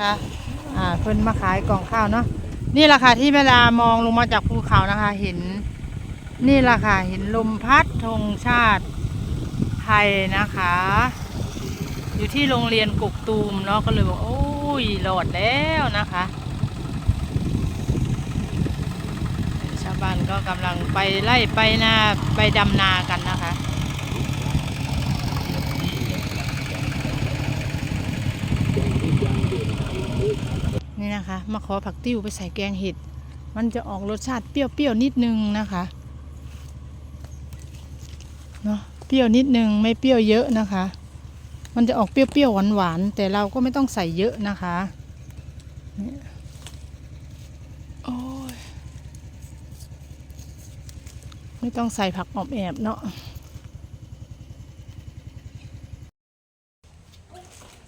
นะคะอ่าเพิ่นมาขายกล่องข้าวเนาะนี่แหละค่ะที่เวลามองลงมาจากภูเขานะคะ เห็น นี่แหละค่ะเห็นลมพัดธงชาติไทยนะคะ อยู่ที่โรงเรียนกกตูมเนาะก็เลยบอกโอ้ยหลอดแล้วนะคะชาวบ้านก็กำลังไปไล่ไปนาไปดำนากันนะคะ นี่นะคะ มาขอผักติ้วไปใส่แกงเห็ด มันจะออกรสชาติเปรี้ยวๆนิดนึงนะคะเนาะเปรี้ยวนิดนึงไม่เปรี้ยวเยอะนะคะ มันจะออกเปรี้ยวๆหวานๆแต่เราก็ไม่ต้องใส่เยอะนะคะโอ้ยไม่ต้องใส่ผักออมแอบเนาะ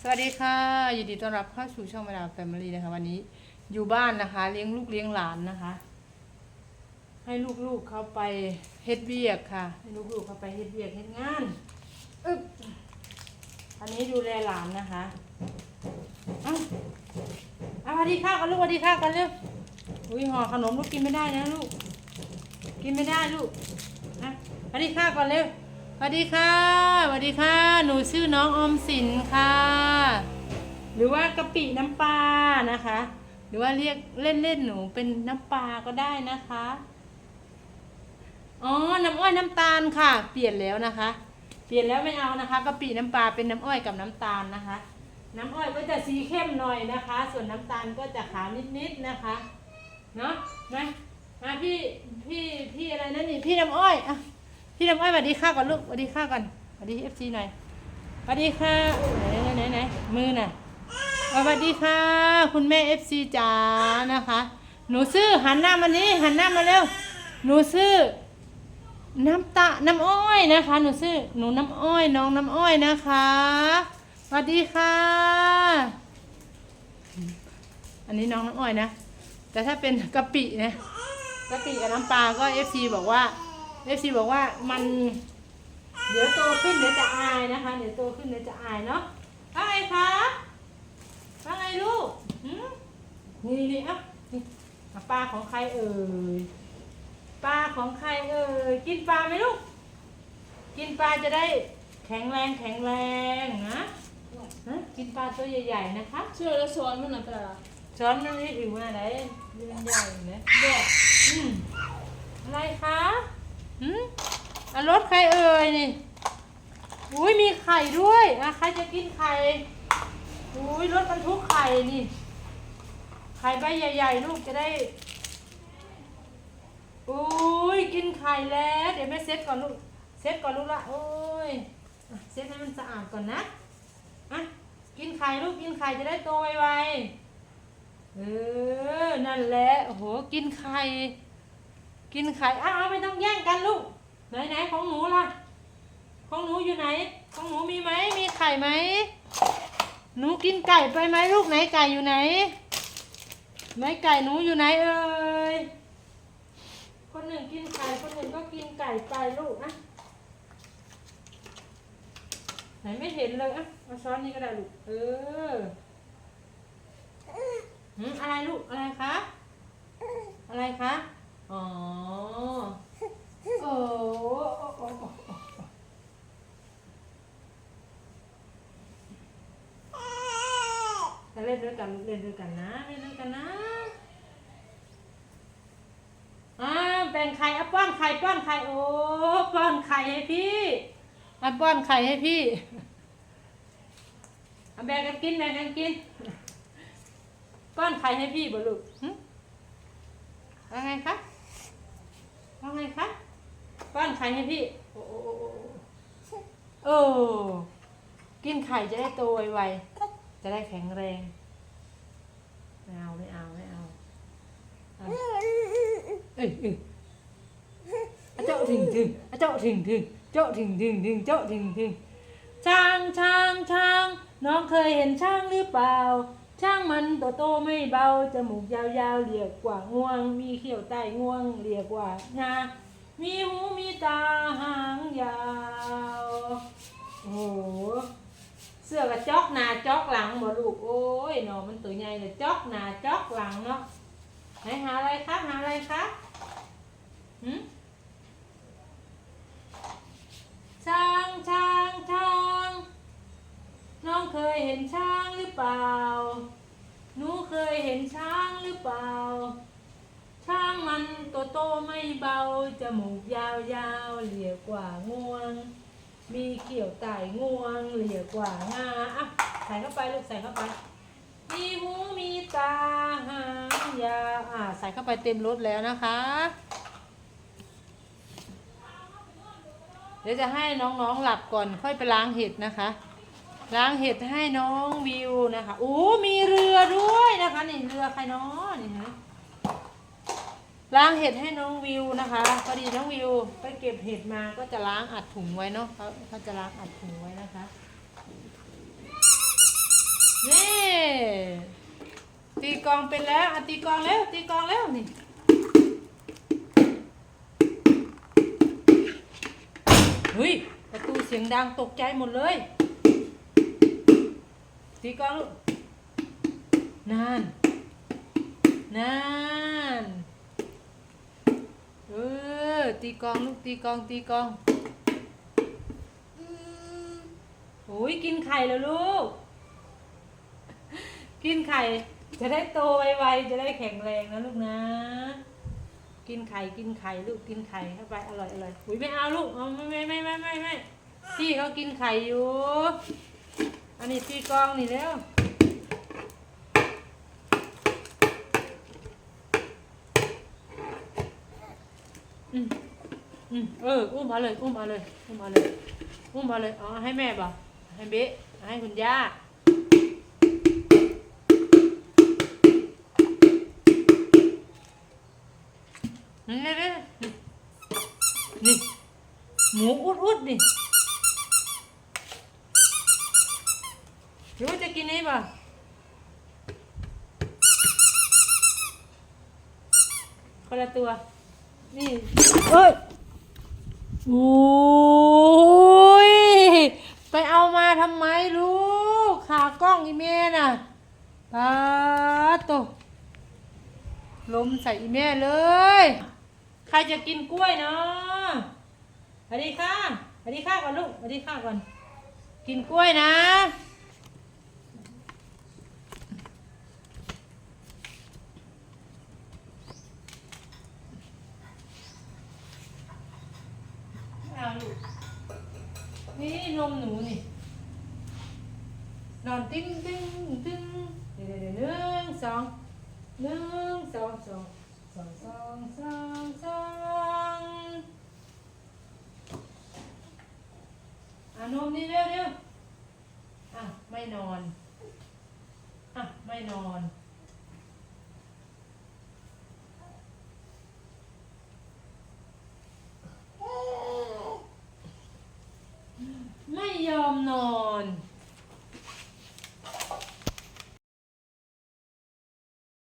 สวัส ดีค่ะยินดีต้อนรับเข้าสู่ช่องมาดาแฟมิลี่นะคะ วันนี้อยู่บ้านนะคะ เลี้ยงลูกเลี้ยงหลานนะคะ ให้ลูกๆเขาไปเฮ็ดเวียกค่ะ ให้ลูกๆเขาไปเฮ็ดเวียกเฮ็ดงานอึ๊บอันนี้ดูแลหลานนะคะเอ้าเอาสวัสดีค่ะกันลูกสวัสดีค่ะกันเร็วอุ้ยห่อขนมลูกกินไม่ได้นะลูก กินไม่ได้ลูกอะสวัสดีค่ะก่อนเร็ว วัสดีค่ะสวัสดีค่ะ หนูชื่อน้องอมสินค่ะ หรือว่ากะปิน้ำปลานะคะ หรือว่าเรียกเล่นๆหนูเป็นน้ำปลาก็ได้นะคะ อ๋อ น้ำอ้อยน้ำตาลค่ะ เปลี่ยนแล้วนะคะ เปลี่ยนแล้วไม่เอานะคะกะปิน้ำปลาเป็นน้ำอ้อยกับน้ำตาลนะคะ น้ำอ้อยก็จะสีเข้มหน่อยนะคะ ส่วนน้ำตาลก็จะขาวนิดๆนะคะ เนาะมามาพี่พี่พี่อะไรนั่นนี่พี่น้ำอ้อยอะ พี่น้ำอ้อยสวัสดีค่ะก่อนลูกสวัสดีค่ะก่อนสวัสดีเอฟซีหน่อยสวัสดีค่ะไหนไหนไหนมือน่ะสวัสดีค่ะ คุณแม่เอฟซีจ๋านะคะ หนูซื้อหันหน้ามานี้หันหน้ามาเร็วหนูซื้อน้ำตา น้ำอ้อยนะคะ หนูซื้อหนูน้ำอ้อยน้องน้ำอ้อยนะคะสวัสดีค่ะ อันนี้น้องน้ำอ้อยนะ แต่ถ้าเป็นกะปินะกะปิกับน้ำปลาก็เอฟซีบอกว่า เอฟซีบอกว่ามัน เดี๋ยวโตขึ้นเดี๋ยวจะอายนะคะ เดี๋ยวโตขึ้นเดี๋ยวจะอายเนาะว่าไงคะว่าไงลูกหืมนี่นี่เอ้านี่อะปลาของใครเอ่ยปลาของใครเอ่ยกินปลาไหมลูก กินปลาจะได้แข็งแรงแข็งแรงนะนะกินปลาตัวใหญ่ๆนะคะเชื่อแล้วช้อนมันน่ะเป็นอะไรช้อนมันนี่ถือมาไหนเรื่องใหญ่นะเด็กอืมอะไรคะ อืมอะรถใครเอ่ยนี่ อุ้ยมีไข่ด้วยอะใครจะกินไข่ อุ้ยรถบรรทุกไข่นี่ ไข่ใบใหญ่ ๆ ลูกจะได้ อุ้ยกินไข่แล้ว เดี๋ยวแม่เซ็ตก่อนลูก เซ็ตก่อนลูกละ โอ้ยเซ็ตให้มันสะอาดก่อนนะ อะ กินไข่ลูกกินไข่จะได้โตไวๆ เออ นั่นแหละ โอ้โห กินไข่ กินไข่อ้าวไม่ต้องแย่งกันลูก ไหนไหนของหนูล่ะ ของหนูอยู่ไหน ของหนูมีไหมมีไข่ไหม หนูกินไก่ไปไหมลูกไหนไก่อยู่ไหน ไหนไก่หนูอยู่ไหนเอ่ย คนหนึ่งกินไก่คนหนึ่งก็กินไก่ไปลูกอะไหนไม่เห็นเลยอะเอาช้อนนี้ก็ได้ลูก เออหืมอะไรลูก อะไรคะ อะไรคะ อ๋อ โอ้โอ้โอ้โอ้โอ้จะ เล่นด้วยกันนด้วยกันนะ เล่นด้วยกันนะอ่าแบ่งไข่อะป้อนไข่ป้อนไข่โอ้ป้อนไข่ให้พี่อะป้อนไข่ให้พี่อะแบ่งกันกินแบ่งกันกินป้อนไข่ให้พี่บ่ลูกหึว่าไงคะว่าไงคะป้อนไข่ให้พี่โอ้โอ้โอ้โอ้โอ้กินไข่จะได้โตไวๆจะได้แข็งแรงไม่เอาไม่เอาไม่เอาเอา เอ้ ยเอ้ยเจ้าถึงถึงเจ้าถึงถึงเจ้าถึงถึงถึงเจ้าถึงถึงช้างช้างช้างน้องเคยเห็นช้างหรือเปล่า ช้างมันโตโตไม่เบาจมูกยาวๆเรียกกว่างวง มีเขี้ยวใต้งวงเรียกว่างามีหูมีตาหางยาวโอ้โหสื้อกระจอกหน้าจอกหลังบ่ลูกโอ้ยเนาะมันตัวใหญ่เลยจอกหน้าจอกหลังเนาะไหนหาอะไรคะหาอะไรคะหืมช้างช้างช้างน้องเคยเห็นช้างหรือเปล่าหนูเคยเห็นช้างหรือเปล่า ช้างมันตัว โตไม่เบา จมูกยาวยาวเหลี่ยกว่างวง มีเกี่ยวไต่งวงเหลี่ยกว่างาอะใส่เข้าไปลูกใส่เข้าไป มีหูมีตาหางยาวอะใส่เข้าไปเต็มรถแล้วนะคะ เดี๋ยวจะให้น้องๆหลับก่อนค่อยไปล้างเห็ดนะคะ ล้างเห็ดให้น้องวิวนะคะโอ้มีเรือด้วยนะคะนี่เรือใครเนาะนี่ ล้างเห็ดให้น้องวิวนะคะพอดีน้องวิวไปเก็บเห็ดมาก็จะล้างอัดถุงไว้เนาะเขาเขาจะล้างอัดถุงไว้นะคะนี่ตีกองเป็นแล้วอตีกองแล้วตีกองแล้วนี่เฮ้ยประตูเสียงดังตกใจหมดเลยตีกองลูกนานนาน เออ ตีกองลูกตีกองตีกองโอ้ยกินไข่แล้วลูก กินไข่ จะได้โตไวๆจะได้แข็งแรงนะลูกนะ กินไข่กินไข่ลูกกินไข่เข้าไปอร่อยอร่อยอุ้ยไม่เอาลูกเอาไม่ไม่ไม่ไม่ไม่ไม่พี่เขากินไข่อยู่ อันนี้ตีกองนี่แล้ว อืมเอออุ้มมาเลยอุ้มมาเลยอุ้มมาเลยอุ้มมาเลยอ๋อให้แม่บ่ให้เบ๊ให้คุณย่านี่นี่นี่หมูอุดอุดนี่รือว่าจะกินนี้ป่ะคนละตัว นี่ เอ้ย อ้ยไปเอามาทำไมลูกขากล้องอีเมน่ะปาโตลมใส่อีเมเลย ใครจะกินกล้วยเนาะสวัสดีค่ะสวัสดีค่ะก่อนลูกสวัสดีค่ะก่อน กินกล้วยนะ เอาลูก นี่นมหนูนี่ นอนติ้งติ้งติ้งเดี๋ยวเดี๋ยวเดี๋ยวหนึ่งสองหนึ่งสองสองสองสองสองสองอะนมนี่เร็วเร็วอะไม่นอน อะไม่นอน